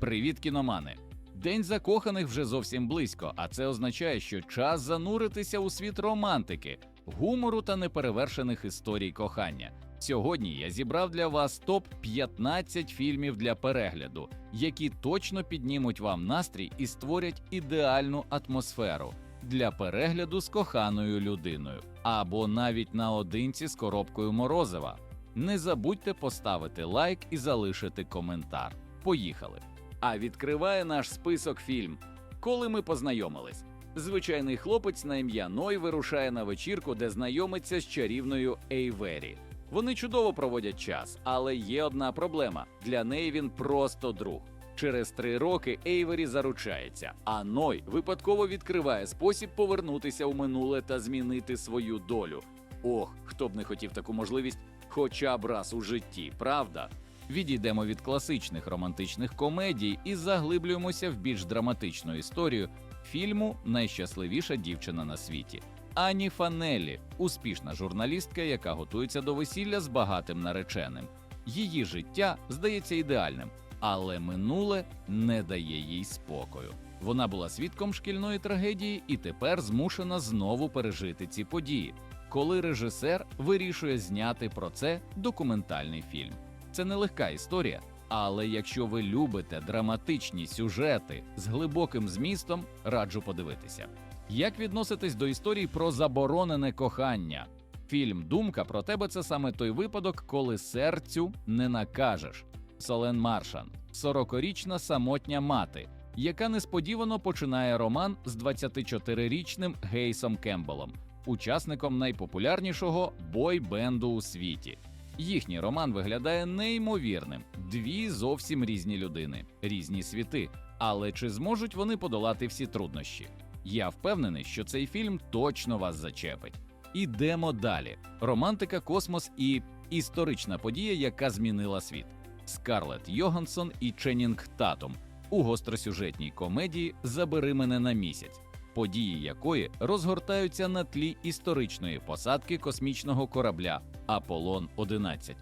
Привіт, кіномани! День закоханих вже зовсім близько, а це означає, що час зануритися у світ романтики, гумору та неперевершених історій кохання. Сьогодні я зібрав для вас топ 15 фільмів для перегляду, які точно піднімуть вам настрій і створять ідеальну атмосферу для перегляду з коханою людиною або навіть наодинці з коробкою морозива. Не забудьте поставити лайк і залишити коментар. Поїхали! А відкриває наш список фільм. Коли ми познайомились. Звичайний хлопець на ім'я Ной вирушає на вечірку, де знайомиться з чарівною Ейвері. Вони чудово проводять час, але є одна проблема: для неї він просто друг. Через три роки Ейвері заручається, а Ной випадково відкриває спосіб повернутися у минуле та змінити свою долю. Ох, хто б не хотів таку можливість, хоча б раз у житті, правда? Відійдемо від класичних романтичних комедій і заглиблюємося в більш драматичну історію фільму Найщасливіша дівчина на світі. Ані Фанелі, успішна журналістка, яка готується до весілля з багатим нареченим. Її життя здається ідеальним, але минуле не дає їй спокою. Вона була свідком шкільної трагедії і тепер змушена знову пережити ці події, коли режисер вирішує зняти про це документальний фільм. Це нелегка історія, але якщо ви любите драматичні сюжети з глибоким змістом, раджу подивитися. Як відноситись до історій про заборонене кохання? Фільм Думка про тебе це саме той випадок, коли серцю не накажеш. Солен Маршан, 40-річна самотня мати, яка несподівано починає роман з 24-річним Гейсом Кембелом, учасником найпопулярнішого бой-бенду у світі. Їхній роман виглядає неймовірним. Дві зовсім різні людини, різні світи. Але чи зможуть вони подолати всі труднощі? Я впевнений, що цей фільм точно вас зачепить. Ідемо далі: романтика, космос і історична подія, яка змінила світ. Скарлетт Йогансон і Ченнінг Татум у гостросюжетній комедії Забери мене на місяць, події якої розгортаються на тлі історичної посадки космічного корабля Аполлон 11.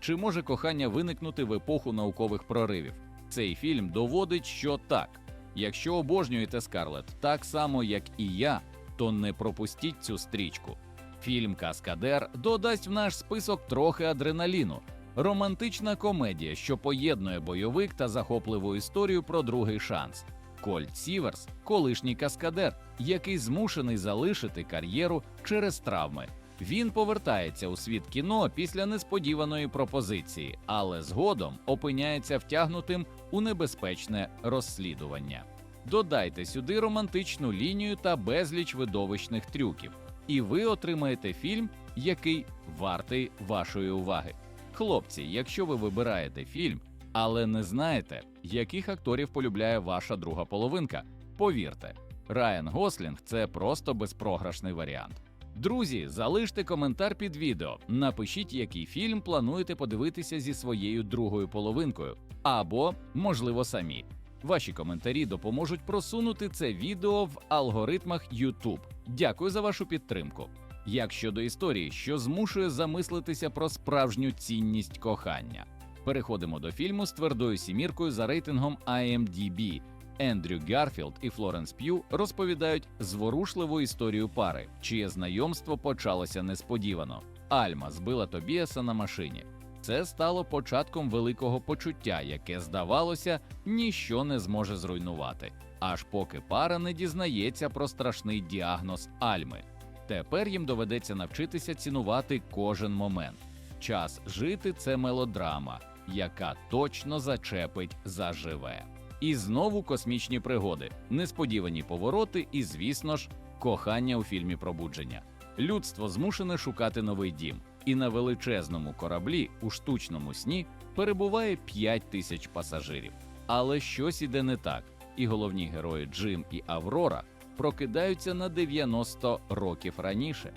Чи може кохання виникнути в епоху наукових проривів? Цей фільм доводить, що так. Якщо обожнюєте Скарлетт так само, як і я, то не пропустіть цю стрічку. Фільм Каскадер додасть в наш список трохи адреналіну. Романтична комедія, що поєднує бойовик та захопливу історію про другий шанс. Кольт Сіверс колишній каскадер, який змушений залишити кар'єру через травми. Він повертається у світ кіно після несподіваної пропозиції, але згодом опиняється втягнутим у небезпечне розслідування. Додайте сюди романтичну лінію та безліч видовищних трюків, і ви отримаєте фільм, який вартий вашої уваги. Хлопці, якщо ви вибираєте фільм, але не знаєте, яких акторів полюбляє ваша друга половинка, повірте, Райан Гослінг це просто безпрограшний варіант. Друзі, залиште коментар під відео, напишіть, який фільм плануєте подивитися зі своєю другою половинкою, або, можливо, самі. Ваші коментарі допоможуть просунути це відео в алгоритмах YouTube. Дякую за вашу підтримку. Як щодо історії, що змушує замислитися про справжню цінність кохання. Переходимо до фільму з твердою сіміркою за рейтингом IMDb. Ендрю Гарфілд і Флоренс П'ю розповідають зворушливу історію пари, чиє знайомство почалося несподівано. Альма збила Тобіаса на машині. Це стало початком великого почуття, яке, здавалося, ніщо не зможе зруйнувати, аж поки пара не дізнається про страшний діагноз Альми. Тепер їм доведеться навчитися цінувати кожен момент. Час жити це мелодрама, яка точно зачепить заживе. І знову космічні пригоди, несподівані повороти і, звісно ж, кохання у фільмі Пробудження. Людство змушене шукати новий дім, і на величезному кораблі у штучному сні перебуває 5 тисяч пасажирів. Але щось іде не так, і головні герої Джим і Аврора прокидаються на 90 років раніше.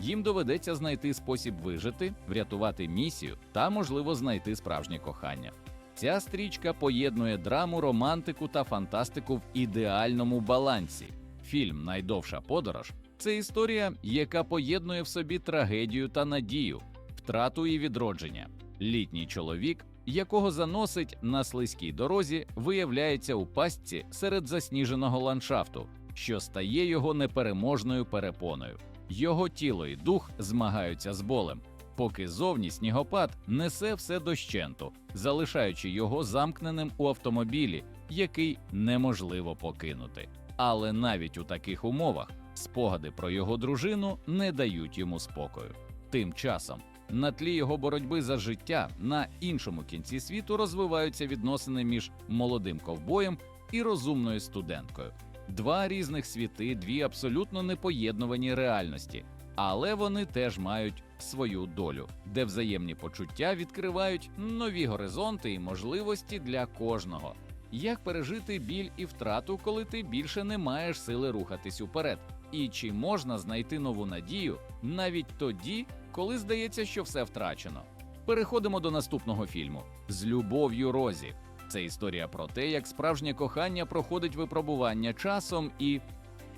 Їм доведеться знайти спосіб вижити, врятувати місію та, можливо, знайти справжнє кохання. Ця стрічка поєднує драму, романтику та фантастику в ідеальному балансі. Фільм Найдовша подорож це історія, яка поєднує в собі трагедію та надію, втрату і відродження. Літній чоловік, якого заносить на слизькій дорозі, виявляється у пастці серед засніженого ландшафту, що стає його непереможною перепоною. Його тіло і дух змагаються з болем, поки зовні снігопад несе все дощенту, залишаючи його замкненим у автомобілі, який неможливо покинути. Але навіть у таких умовах спогади про його дружину не дають йому спокою. Тим часом на тлі його боротьби за життя на іншому кінці світу розвиваються відносини між молодим ковбоєм і розумною студенткою. Два різних світи, дві абсолютно непоєднувані реальності, але вони теж мають свою долю, де взаємні почуття відкривають нові горизонти і можливості для кожного. Як пережити біль і втрату, коли ти більше не маєш сили рухатись уперед? І чи можна знайти нову надію навіть тоді, коли здається, що все втрачено? Переходимо до наступного фільму з любов'ю Розі. Це історія про те, як справжнє кохання проходить випробування часом і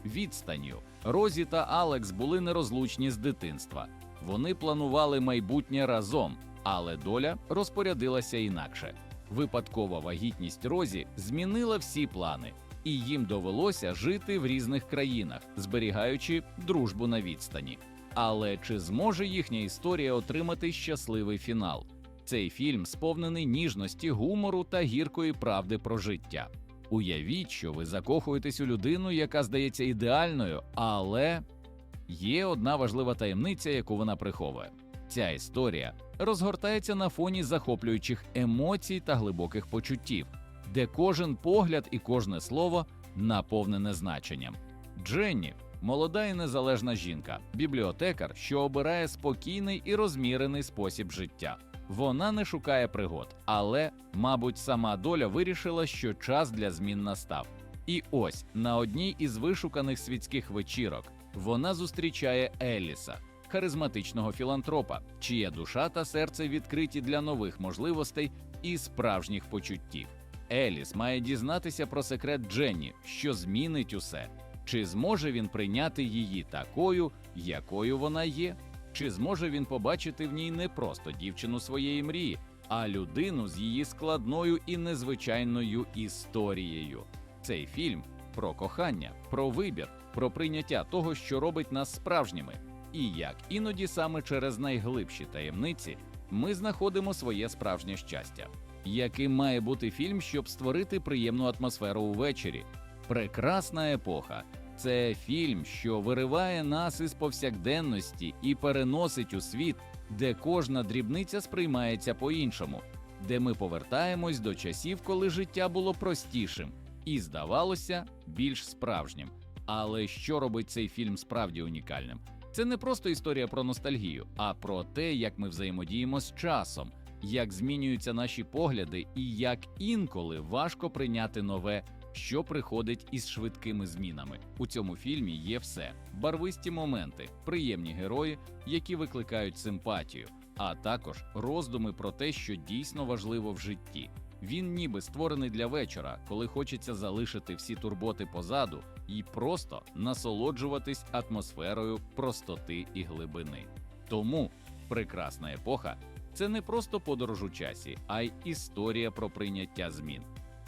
відстанню. Розі та Алекс були нерозлучні з дитинства. Вони планували майбутнє разом, але доля розпорядилася інакше. Випадкова вагітність Розі змінила всі плани, і їм довелося жити в різних країнах, зберігаючи дружбу на відстані. Але чи зможе їхня історія отримати щасливий фінал? Цей фільм сповнений ніжності, гумору та гіркої правди про життя. Уявіть, що ви закохуєтесь у людину, яка здається ідеальною, але є одна важлива таємниця, яку вона приховує. Ця історія розгортається на фоні захоплюючих емоцій та глибоких почуттів, де кожен погляд і кожне слово наповнене значенням. Дженні молода і незалежна жінка, бібліотекар, що обирає спокійний і розмірений спосіб життя. Вона не шукає пригод, але, мабуть, сама доля вирішила, що час для змін настав. І ось на одній із вишуканих світських вечірок вона зустрічає Еліса, харизматичного філантропа, чия душа та серце відкриті для нових можливостей і справжніх почуттів. Еліс має дізнатися про секрет Дженні, що змінить усе. Чи зможе він прийняти її такою, якою вона є? Чи зможе він побачити в ній не просто дівчину своєї мрії, а людину з її складною і незвичайною історією? Цей фільм про кохання, про вибір, про прийняття того, що робить нас справжніми, і як іноді саме через найглибші таємниці ми знаходимо своє справжнє щастя. Яким має бути фільм, щоб створити приємну атмосферу увечері? Прекрасна епоха. Це фільм, що вириває нас із повсякденності і переносить у світ, де кожна дрібниця сприймається по-іншому, де ми повертаємось до часів, коли життя було простішим і, здавалося, більш справжнім. Але що робить цей фільм справді унікальним? Це не просто історія про ностальгію, а про те, як ми взаємодіємо з часом, як змінюються наші погляди, і як інколи важко прийняти нове що приходить із швидкими змінами. У цьому фільмі є все: барвисті моменти, приємні герої, які викликають симпатію, а також роздуми про те, що дійсно важливо в житті. Він ніби створений для вечора, коли хочеться залишити всі турботи позаду і просто насолоджуватись атмосферою простоти і глибини. Тому прекрасна епоха це не просто подорож у часі, а й історія про прийняття змін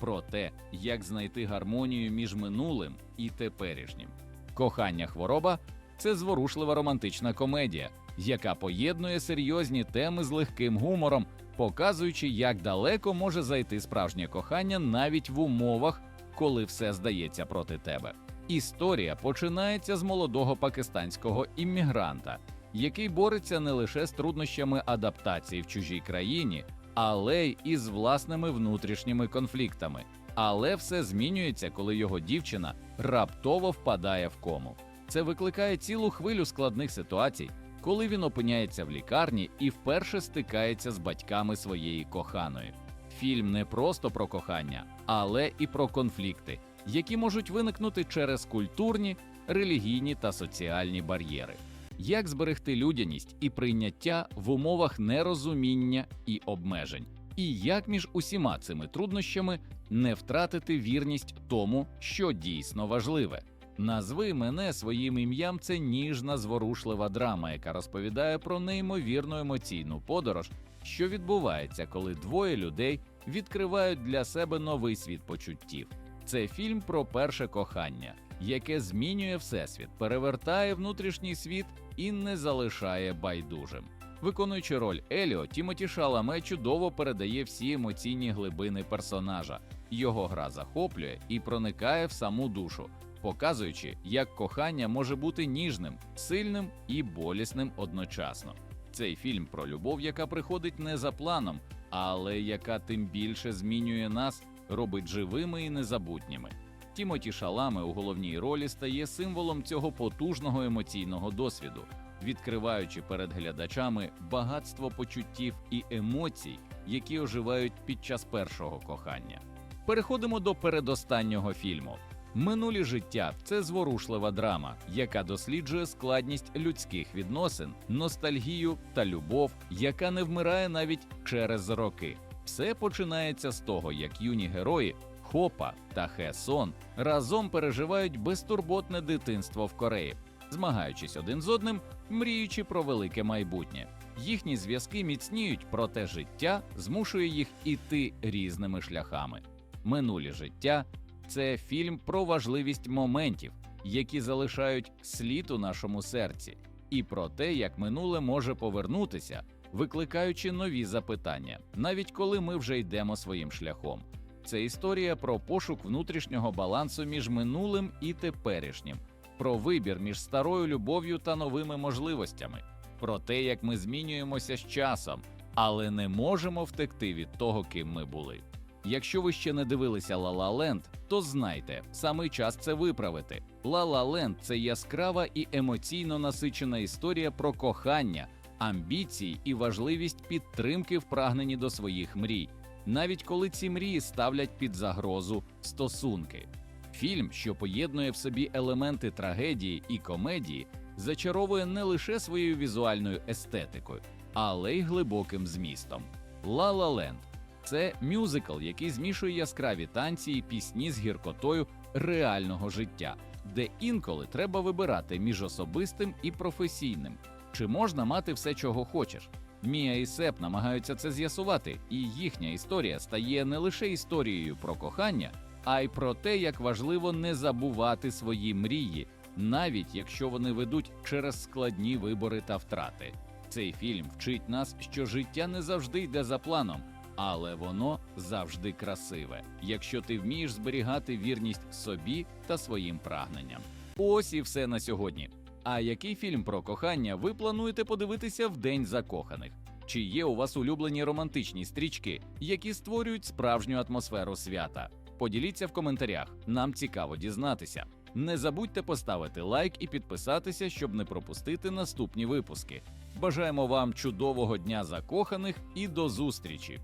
про те, як знайти гармонію між минулим і теперішнім. Кохання хвороба це зворушлива романтична комедія, яка поєднує серйозні теми з легким гумором, показуючи, як далеко може зайти справжнє кохання навіть в умовах, коли все здається проти тебе. Історія починається з молодого пакистанського іммігранта, який бореться не лише з труднощами адаптації в чужій країні, але й із власними внутрішніми конфліктами. Але все змінюється, коли його дівчина раптово впадає в кому. Це викликає цілу хвилю складних ситуацій, коли він опиняється в лікарні і вперше стикається з батьками своєї коханої. Фільм не просто про кохання, але і про конфлікти, які можуть виникнути через культурні, релігійні та соціальні бар'єри як зберегти людяність і прийняття в умовах нерозуміння і обмежень, і як між усіма цими труднощами не втратити вірність тому, що дійсно важливе. Назви мене своїм ім'ям це ніжна, зворушлива драма, яка розповідає про неймовірну емоційну подорож що відбувається, коли двоє людей відкривають для себе новий світ почуттів. Це фільм про перше кохання, яке змінює всесвіт, перевертає внутрішній світ і не залишає байдужим. Виконуючи роль Еліо, Тімоті Шаламе чудово передає всі емоційні глибини персонажа. Його гра захоплює і проникає в саму душу, показуючи, як кохання може бути ніжним, сильним і болісним одночасно. Цей фільм про любов, яка приходить не за планом, але яка тим більше змінює нас, робить живими і незабутніми. Тімоті Шаламе у головній ролі стає символом цього потужного емоційного досвіду, відкриваючи перед глядачами багатство почуттів і емоцій, які оживають під час першого кохання. Переходимо до передостаннього фільму. Минулі життя це зворушлива драма, яка досліджує складність людських відносин, ностальгію та любов, яка не вмирає навіть через роки. Все починається з того, як юні герої Хопа та Хесон разом переживають безтурботне дитинство в Кореї, змагаючись один з одним, мріючи про велике майбутнє. Їхні зв'язки міцніють, проте життя змушує їх іти різними шляхами. Минулі життя це фільм про важливість моментів, які залишають слід у нашому серці, і про те, як минуле може повернутися, викликаючи нові запитання, навіть коли ми вже йдемо своїм шляхом. Це історія про пошук внутрішнього балансу між минулим і теперішнім, про вибір між старою любов'ю та новими можливостями, про те, як ми змінюємося з часом, але не можемо втекти від того, ким ми були. Якщо ви ще не дивилися La La Land, то знайте, саме час це виправити. La La Land – це яскрава і емоційно насичена історія про кохання, амбіції і важливість підтримки в прагненні до своїх мрій, навіть коли ці мрії ставлять під загрозу стосунки. Фільм, що поєднує в собі елементи трагедії і комедії, зачаровує не лише своєю візуальною естетикою, але й глибоким змістом. La La Land це мюзикл, який змішує яскраві танці і пісні з гіркотою реального життя, де інколи треба вибирати між особистим і професійним. Чи можна мати все, чого хочеш? Мія і Сеп намагаються це з'ясувати, і їхня історія стає не лише історією про кохання, а й про те, як важливо не забувати свої мрії, навіть якщо вони ведуть через складні вибори та втрати. Цей фільм вчить нас, що життя не завжди йде за планом, але воно завжди красиве, якщо ти вмієш зберігати вірність собі та своїм прагненням. Ось і все на сьогодні. А який фільм про кохання ви плануєте подивитися в День закоханих? Чи є у вас улюблені романтичні стрічки, які створюють справжню атмосферу свята? Поділіться в коментарях, нам цікаво дізнатися. Не забудьте поставити лайк і підписатися, щоб не пропустити наступні випуски. Бажаємо вам чудового дня закоханих і до зустрічі!